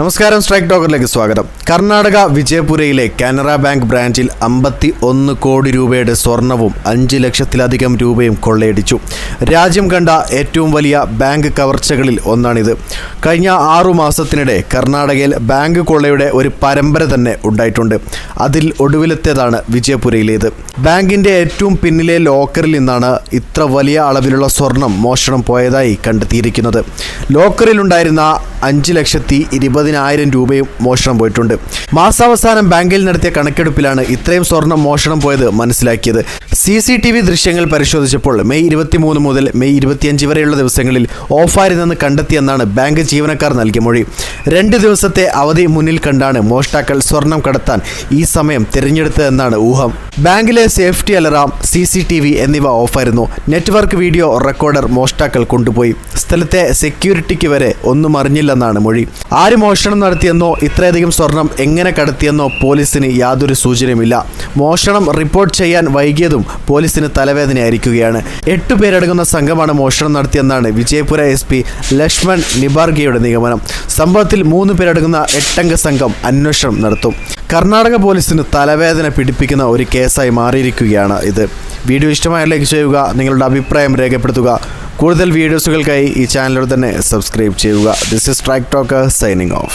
നമസ്കാരം സ്ട്രൈക്ക് ടോക്കറിലേക്ക് സ്വാഗതം. കർണാടക വിജയപുരയിലെ കാനറ ബാങ്ക് ബ്രാഞ്ചിൽ അമ്പത്തി ഒന്ന് കോടി രൂപയുടെ സ്വർണവും അഞ്ച് ലക്ഷത്തിലധികം രൂപയും കൊള്ളയടിച്ചു. രാജ്യം കണ്ട ഏറ്റവും വലിയ ബാങ്ക് കവർച്ചകളിൽ ഒന്നാണിത്. കഴിഞ്ഞ ആറു മാസത്തിനിടെ കർണാടകയിൽ ബാങ്ക് കൊള്ളയുടെ ഒരു പരമ്പര തന്നെ ഉണ്ടായിട്ടുണ്ട്. അതിൽ ഒടുവിലത്തേതാണ് വിജയപുരയിലേത്. ബാങ്കിന്റെ ഏറ്റവും പിന്നിലെ ലോക്കറിൽ നിന്നാണ് ഇത്ര വലിയ അളവിലുള്ള സ്വർണം മോഷണം പോയതായി കണ്ടെത്തിയിരിക്കുന്നത്. ലോക്കറിലുണ്ടായിരുന്ന അഞ്ച് ലക്ഷത്തി ഇരുപതിനായിരം രൂപയും മോഷണം പോയിട്ടുണ്ട്. മാസാവസാനം ബാങ്കിൽ നടത്തിയ കണക്കെടുപ്പിലാണ് ഇത്രയും സ്വർണം മോഷണം പോയത് മനസ്സിലാക്കിയത്. സി സി ടി വി ദൃശ്യങ്ങൾ പരിശോധിച്ചപ്പോൾ മെയ് ഇരുപത്തിമൂന്ന് മുതൽ മെയ് ഇരുപത്തിയഞ്ച് വരെയുള്ള ദിവസങ്ങളിൽ ഓഫായിരുന്നെന്ന് കണ്ടെത്തിയെന്നാണ് ബാങ്ക് ജീവനക്കാർ നൽകിയ മൊഴി. രണ്ട് ദിവസത്തെ അവധി മുന്നിൽ കണ്ടാണ് മോഷ്ടാക്കൾ സ്വർണം കടത്താൻ ഈ സമയം തിരഞ്ഞെടുത്തതെന്നാണ് ഊഹം. ബാങ്കിലെ safety alarm C C T V എന്നിവ ഓഫായിരുന്നു. നെറ്റ്വർക്ക് വീഡിയോ റെക്കോർഡർ മോഷ്ടാക്കൾ കൊണ്ടുപോയി. സ്ഥലത്തെ സെക്യൂരിറ്റിക്ക് വരെ ഒന്നും അറിഞ്ഞില്ലെന്നാണ് മൊഴി. ആര് മോഷണം നടത്തിയെന്നോ ഇത്രയധികം സ്വർണം എങ്ങനെ കടത്തിയെന്നോ പോലീസിന് യാതൊരു സൂചനയുമില്ല. മോഷണം റിപ്പോർട്ട് ചെയ്യാൻ വൈകിയതും പോലീസിന് തലവേദനയായിരിക്കുകയാണ്. എട്ട് പേരടങ്ങുന്ന സംഘമാണ് മോഷണം നടത്തിയെന്നാണ് വിജയപുര എസ് പി ലക്ഷ്മൺ നിബാർഗയുടെ നിഗമനം. സംഭവത്തിൽ മൂന്ന് പേരടങ്ങുന്ന എട്ടംഗ സംഘം അന്വേഷണം നടത്തും. കർണാടക പോലീസിന് തലവേദന പിടിപ്പിക്കുന്ന ഒരു കേസായി മാറിയിരിക്കുകയാണ് ഇത്. വീഡിയോ ഇഷ്ടമായ ലൈക്ക് ചെയ്യുക നിങ്ങളുടെ അഭിപ്രായം രേഖപ്പെടുത്തുക. കൂടുതൽ വീഡിയോസുകൾക്കായി ഈ ചാനലോട് തന്നെ സബ്സ്ക്രൈബ് ചെയ്യുക. This is track talk signing off